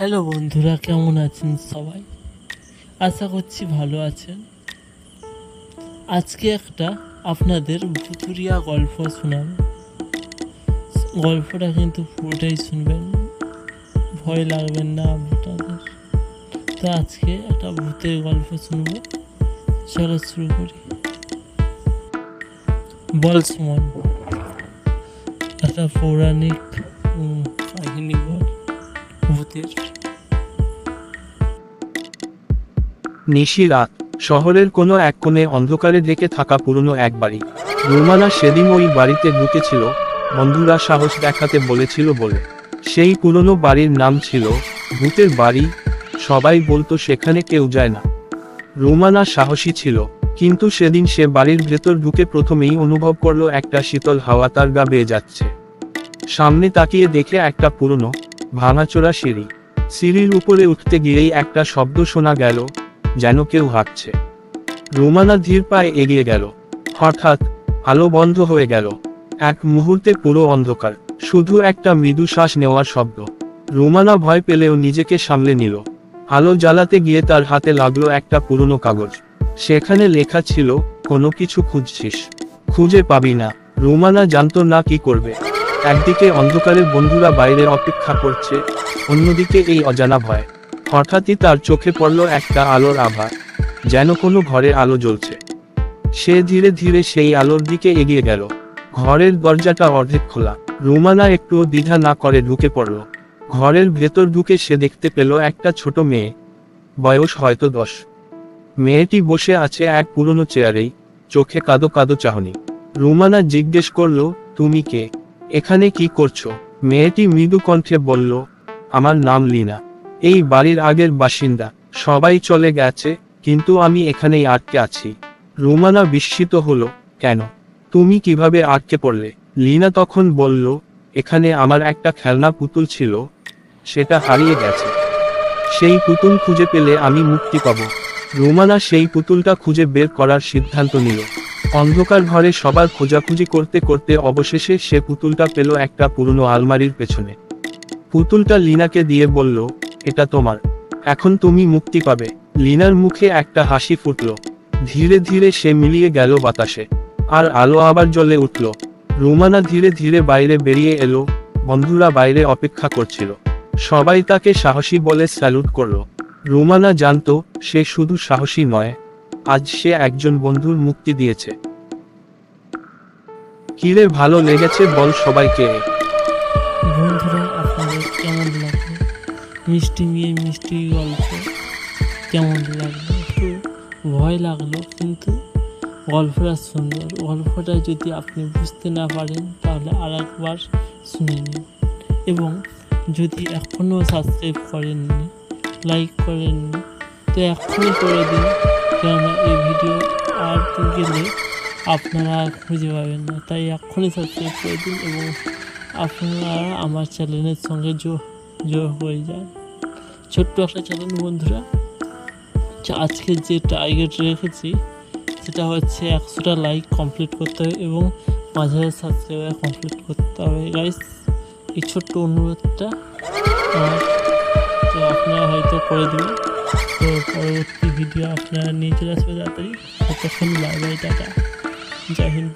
Hello বন্ধুরা, কেমন আছেন সবাই? আশা করছি ভালো আছেন। আজকে একটা আপনাদের ভুতুরিয়া গল্প শোনাবো। গল্পটা কিন্তু পুরোটাই শুনবেন। ভয় লাগবেন না আপনাদের। তো আজকে একটা ভূতের গল্প শুনব। চলো শুরু করি। বল সুমন। একটা পৌরাণিক কাহিনী ভূতের নিশি রাত, শহরের কোনো এক কোণে অন্ধকারে ডেকে থাকা পুরনো এক বাড়ি। রুমানা সেদিন ওই বাড়িতে ঢুকেছিল, বন্ধুরা সাহস দেখাতে বলেছিল বলে। সেই পুরনো বাড়ির নাম ছিল ভূতের বাড়ি, সবাই বলতো সেখানে কেউ যায় না। রুমানা সাহসী ছিল, কিন্তু সেদিন সে বাড়ির ভেতর ঢুকে প্রথমেই অনুভব করল একটা শীতল হাওয়া তার গা বেয়ে যাচ্ছে। সামনে তাকিয়ে দেখে একটা পুরনো ভাঙাচোরা সিঁড়ি। সিঁড়ির উপরে উঠতে গিয়েই একটা শব্দ শোনা গেল, যেন কেউ হাঁটছে। রোমানা ধীর পায়ে এগিয়ে গেল। হঠাৎ আলো বন্ধ হয়ে গেল। এক মুহূর্তে পুরো অন্ধকার। শুধু একটা মৃদু শ্বাস নেওয়ার শব্দ। রোমানা ভয় পেলেও নিজেকে সামলে নিল। আলো জ্বালাতে গিয়ে তার হাতে লাগল একটা পুরনো কাগজ। সেখানে লেখা ছিল, কোনো কিছু খুঁজছিস। খুঁজে পাবি না। রোমানা জানতো না কি করবে। একদিকে অন্ধকারের বন্ধুরা বাইরে অপেক্ষা করছে, অন্যদিকে এই অজানা ভয়। হঠাৎই তার চোখে পড়ল একটা আলোর আভা, যেন কোনো ঘরে আলো জ্বলছে। সে ধীরে ধীরে সেই আলোর দিকে এগিয়ে গেল। ঘরের দরজাটা অর্ধেক খোলা। রুমানা একটু দ্বিধা না করে ঢুকে পড়ল। ঘরের ভেতর ঢুকে সে দেখতে পেল একটা ছোট মেয়ে। বয়স হয়তো দশ। মেয়েটি বসে আছে এক পুরনো চেয়ারেই, চোখে কাদো কাদো চাহনি। রুমানা জিজ্ঞেস করল, তুমি কে? এখানে কি করছ? মেয়েটি মৃদু কণ্ঠে বলল, আমার নাম লীনা। এই বাড়ির আগের বাসিন্দা। সবাই চলে গেছে, কিন্তু আমি এখানেই আটকে আছি। রুমানা বিস্মিত হলো, কেন? তুমি কীভাবে আটকে পড়লে? লীনা তখন বলল, এখানে আমার একটা খেলনা পুতুল ছিল, সেটা হারিয়ে গেছে। সেই পুতুল খুঁজে পেলে আমি মুক্তি পাব। রুমানা সেই পুতুলটা খুঁজে বের করার সিদ্ধান্ত নিল। অন্ধকার ঘরে সবার খোঁজাখুঁজি করতে করতে অবশেষে সে পুতুলটা পেল একটা পুরনো আলমারির পেছনে। পুতুলটা লিনাকে দিয়ে বলল, এটা তোমার। এখন তুমি মুক্তি পাবে। লিনার মুখে একটা হাসি ফুটল। ধীরে ধীরে সে মিলিয়ে গেল বাতাসে। আর আলো আবার জ্বলে উঠল। রুমানা ধীরে ধীরে বাইরে বেরিয়ে এলো। বন্ধুরা বাইরে অপেক্ষা করছিল। সবাই তাকে সাহসী বলে স্যালুট করল। রুমানা জানতো, সে শুধু সাহসী নয় আজ সে একজন বন্ধুর মুক্তি দিয়েছে। কিরে ভালো লেগেছে বল সবাইকে। বন্ধুরা, আপনাদের কেমন লাগল? মিষ্টি মেয়ে মিষ্টি গল্প কেমন লাগল? একটু ভয় লাগল, কিন্তু গল্পটা সুন্দর। গল্পটা যদি আপনি বুঝতে না পারেন, তাহলে আর একবার শুনে নিন। এবং যদি এখনও সাবস্ক্রাইব করেননি, লাইক করেননি, তো এখনই করে দিন। কেননা এই ভিডিও আর গেলে আপনারা খুঁজে পাবেন না। তাই এখনই সাবস্ক্রাইব করে দিন এবং আপনারা আমার চ্যানেলের সঙ্গে যোগ হয়ে যান। ছোট্ট একটা চ্যানেল বন্ধুরা আজকে যে টার্গেট রেখেছি, সেটা হচ্ছে একশোটা লাইক কমপ্লিট করতে হবে এবং পাঁচ হাজার সাবস্ক্রাইবার কমপ্লিট করতে হবে। গাইস এই ছোট্ট অনুরোধটা আপনারা হয়তো করে দেবেন। তো পরবর্তী ভিডিও আপনারা নিয়ে চলে আসবে তাড়াতাড়ি ততক্ষণ bye bye tata Jai Hind